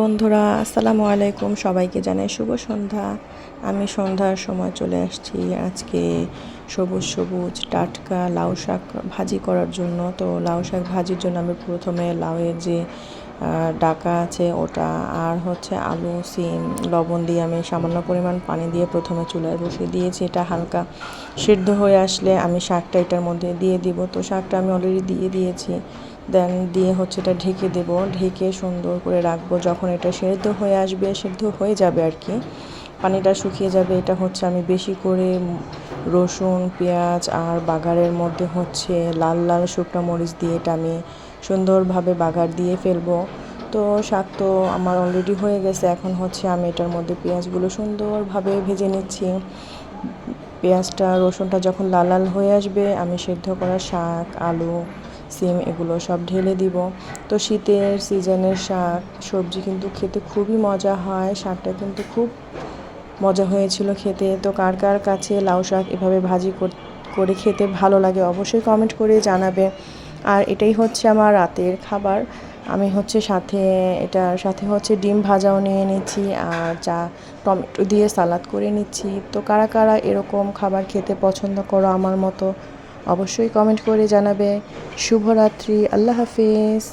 বন্ধুরা, আসসালামু আলাইকুম। সবাইকে জানাই শুভ সন্ধ্যা। আমি সন্ধ্যার সময় চলে আসছি আজকে সবুজ সবুজ টাটকা লাউ শাক ভাজি করার জন্য। তো লাউ শাক ভাজির জন্য আমি প্রথমে লাউয়ের যে ডাকা আছে ওটা আর হচ্ছে আলু, সিম, লবণ দিয়ে আমি সামান্য পরিমাণ পানি দিয়ে প্রথমে চুলায় বসিয়ে দিয়েছি। এটা হালকা সিদ্ধ হয়ে আসলে আমি শাকটা এটার মধ্যে দিয়ে দিব। তো শাকটা আমি অলরেডি দিয়ে দিয়েছি। দেন দিয়ে হচ্ছে এটা ঢেকে দেব। ঢেকে সুন্দর করে রাখব। যখন এটা সেদ্ধ হয়ে আসবে, সেদ্ধ হয়ে যাবে আর কি। পানিটা শুকিয়ে যাবে। এটা হচ্ছে আমি বেশি করে রসুন, পেঁয়াজ আর বাগারের মধ্যে হচ্ছে লাল লাল শুকনো মরিচ দিয়ে এটা আমি সুন্দরভাবে বাগার দিয়ে ফেলব। তো শাক তো আমার অলরেডি হয়ে গেছে। এখন হচ্ছে আমি এটার মধ্যে পেঁয়াজগুলো সুন্দরভাবে ভেজে নিচ্ছি। পেঁয়াজটা, রসুনটা যখন লাল লাল হয়ে আসবে, আমি সেদ্ধ করা শাক, আলু সিম এগুলো সব ঢেলে দিব। তো শীতের সিজনের শাক, সবজি কিন্তু খেতে খুবই মজা হয়। শাকটা কিন্তু খুব মজা হয়েছিল খেতে। তো কার কার কাছে লাউ শাক এভাবে ভাজি করে খেতে ভালো লাগে অবশ্যই কমেন্ট করে জানাবে। আর এটাই হচ্ছে আমার রাতের খাবার। আমি হচ্ছে সাথে এটার সাথে হচ্ছে ডিম ভাজাও নিয়ে নিচ্ছি আর চা, টমেটো দিয়ে সালাদ করে নিচ্ছি। তো কারা কারা এরকম খাবার খেতে পছন্দ করো আমার মতো? অবশ্যই কমেন্ট করে জানাবে। শুভরাত্রি আল্লাহ হাফিজ।